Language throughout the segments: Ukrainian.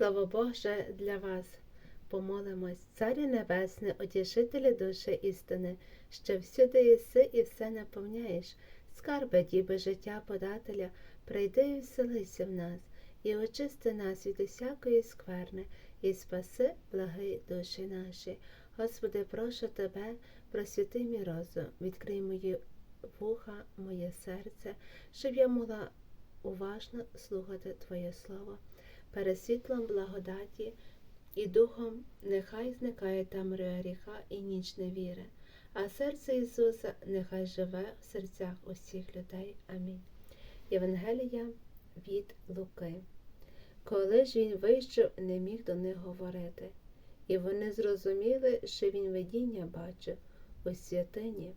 Слово Боже для вас. Помолимось, Царю Небесне, утішителі душі істини, що всюди єси і все наповняєш, скарби діби життя подателя, прийди і вселися в нас, і очисти нас від усякої скверни, і спаси, благи душі наші. Господи, прошу Тебе, просвіти мій розум, відкрий мої вуха, моє серце, щоб я могла уважно слухати Твоє Слово. Перед світлом благодаті і духом нехай зникає тамря гріха і ніч невіри, а серце Ісуса нехай живе в серцях усіх людей. Амінь. Євангелія від Луки. Коли ж він вийшов, не міг до них говорити, і вони зрозуміли, що він видіння бачив у святині.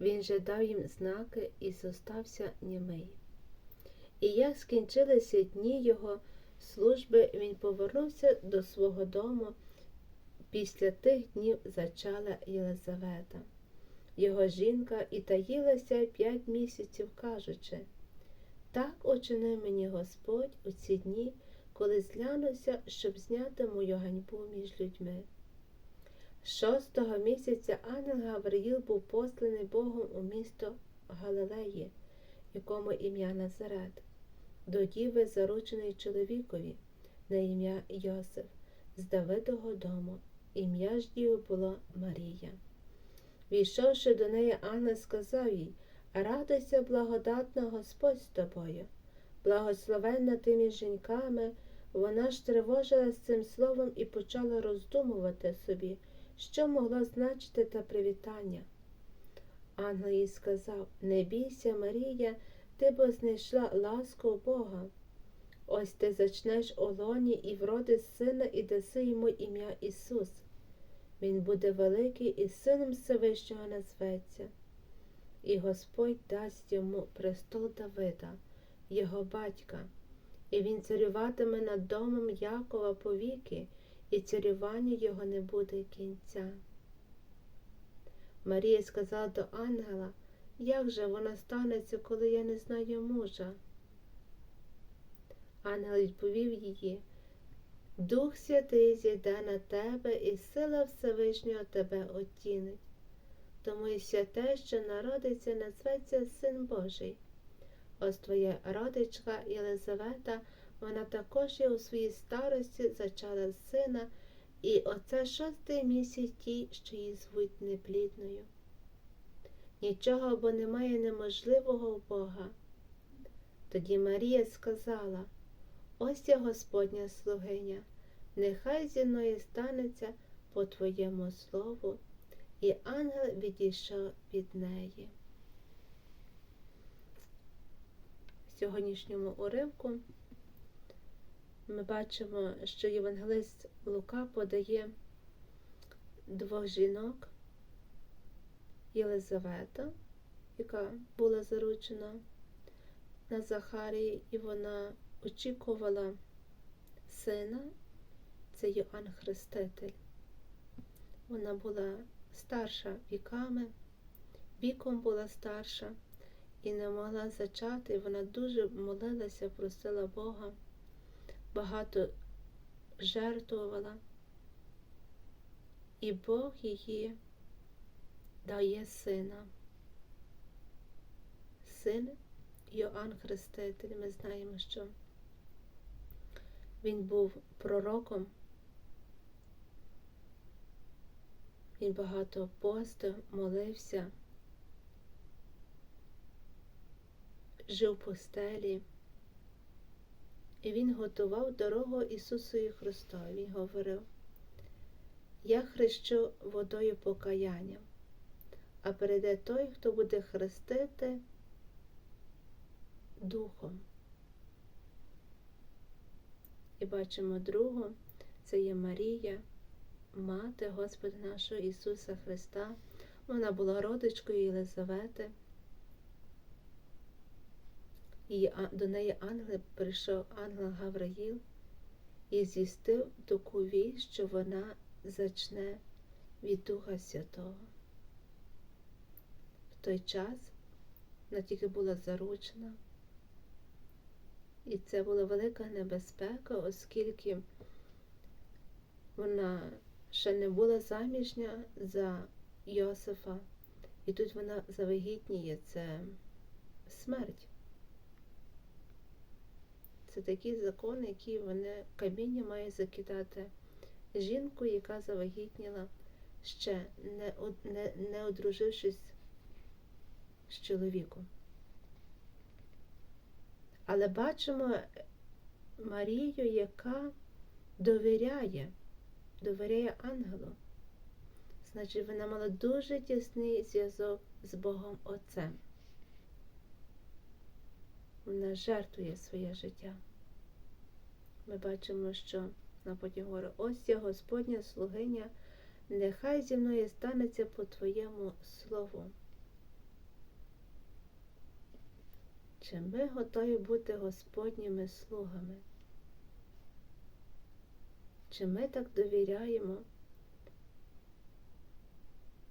Він же дав їм знаки і зостався німий. І як скінчилися дні його служби, він повернувся до свого дому. Після тих днів зачала Єлизавета, його жінка, і таїлася п'ять місяців, кажучи так учинив мені Господь у ці дні, коли зглянувся, щоб зняти мою ганьбу між людьми. Шостого місяця ангел Гавриїл був посланий Богом у місто Галилеї, якому ім'я Назарет, до діви, зарученої чоловікові, на ім'я Йосиф, з Давидового дому. Ім'я ж діви було Марія. Війшовши до неї, ангел сказав їй Радуйся, благодатна Господь з тобою, благословенна тими жінками, вона ж тривожилась цим словом і почала роздумувати собі, що могло значити те привітання. Ангел їй сказав Не бійся, Марія, ти бо знайшла ласку Бога. Ось ти зачнеш у лоні і вродиш сина, і даси йому ім'я Ісус. Він буде великий і сином Всевишнього назветься. І Господь дасть йому престол Давида, його батька, і він царюватиме над домом Якова повіки, і царювання його не буде кінця. Марія сказала до ангела, як же вона станеться, коли я не знаю мужа? Ангел відповів її, Дух Святий зійде на тебе, і сила Всевишнього тебе отінить. Тому і святе, що народиться, назветься Син Божий. Ось твоя родичка Єлизавета, вона також є у своїй старості зачала сина, і оце шостий місяць тій, що її звуть неплідною. Нічого бо немає неможливого в Бога. Тоді Марія сказала Ось я Господня слугиня, нехай зі мною станеться по твоєму слову і ангел відійшов від неї. В сьогоднішньому уривку ми бачимо, що Євангелист Лука подає двох жінок Єлизавета, яка була заручена на Захарії, і вона очікувала сина, це Йоанн Хреститель. Вона була старша віками, віком була старша і не могла зачати. Вона дуже молилася, просила Бога, багато жертвувала, і Бог її дає сина. Син Йоанн Хреститель, ми знаємо, що він був пророком. Він багато постив, молився, жив в пустелі, і він готував дорогу Ісусу Христові. Він говорив, я хрещу водою покаяння, а перейде той, хто буде хрестити духом. І бачимо другу, це є Марія мати Господа нашого Ісуса Христа. Вона була родичкою Єлизавети. І до неї ангел прийшов ангел Гавраїл і звістив таку вість, що вона зачне від Духа Святого. Той час вона тільки була заручена, І це була велика небезпека, оскільки вона ще не була заміжня за Йосифа. І тут вона завагітніє, це смерть. Це такий закон, який вони каміння має закидати жінку, яка завагітніла, ще не, не, не одружившись з чоловіком. Але бачимо Марію, яка довіряє, довіряє ангелу. Значить, вона мала дуже тісний зв'язок з Богом Отцем. Вона жертвує своє життя. Ми бачимо, що вона потім говорить, ось я Господня слугиня, нехай зі мною станеться по Твоєму слову. Чи ми готові бути Господніми слугами? Чи ми так довіряємо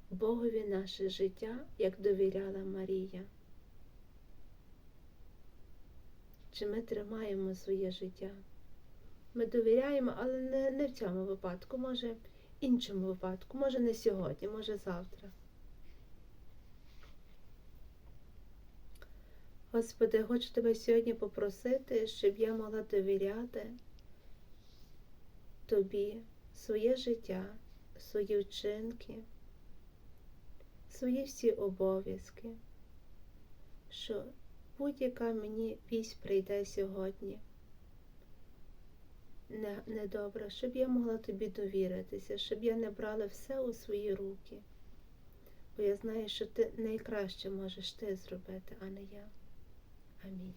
Богові наше життя, як довіряла Марія? Чи ми тримаємо своє життя? Ми довіряємо, але не, не в цьому випадку, може в іншому випадку, може не сьогодні, може завтра. Господи, хочу тебе сьогодні попросити, щоб я могла довіряти Тобі своє життя, свої вчинки, свої всі обов'язки, що будь-яка мені вість прийде сьогодні. Не- Недобре, щоб я могла тобі довіритися, щоб я не брала все у свої руки. Бо я знаю, що ти найкраще можеш ти зробити, а не я. Амінь.